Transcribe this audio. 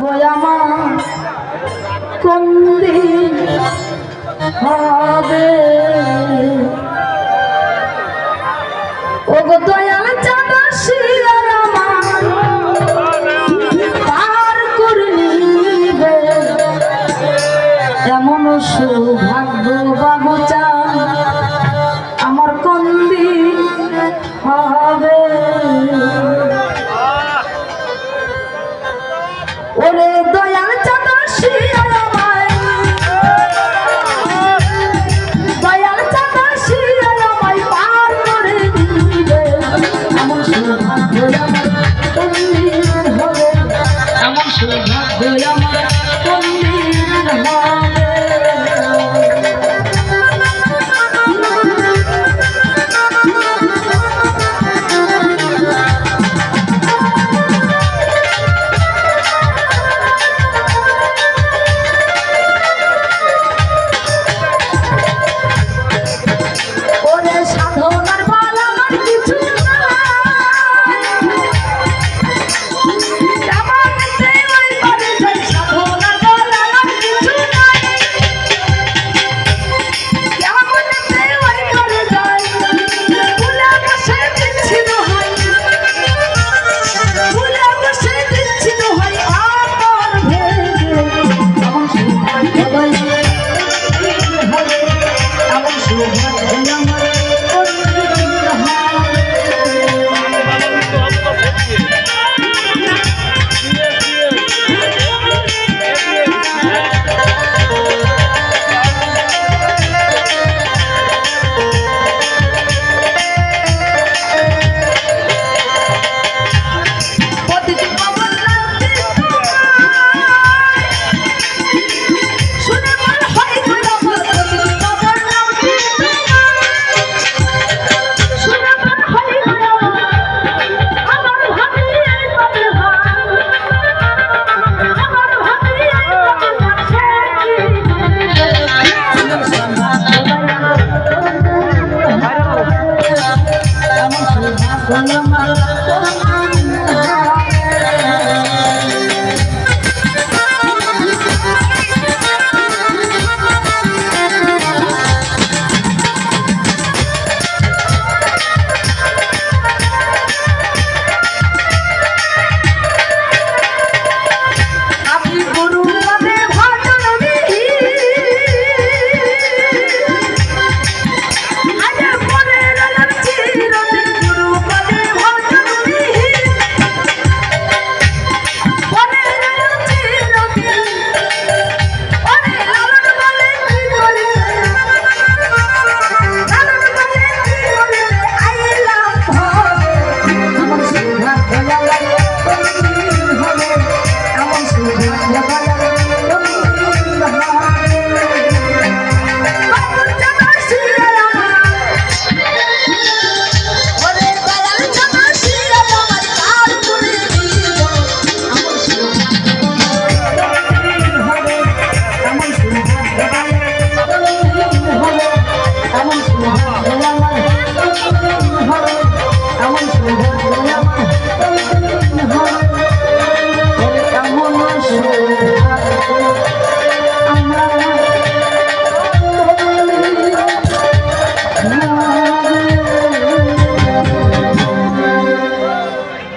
গোয়ামা কন্দি হবে? ও গো দয়াল চাঁদা শিয়ার পার এমন সু ওরে দয়াল চাদর শিয়াল আমায়। দয়াল চাদর শিয়াল আমায় পার করে দিলে। আমার সৌভাগ্য আমার এমন সৌভাগ্য আমার। আমার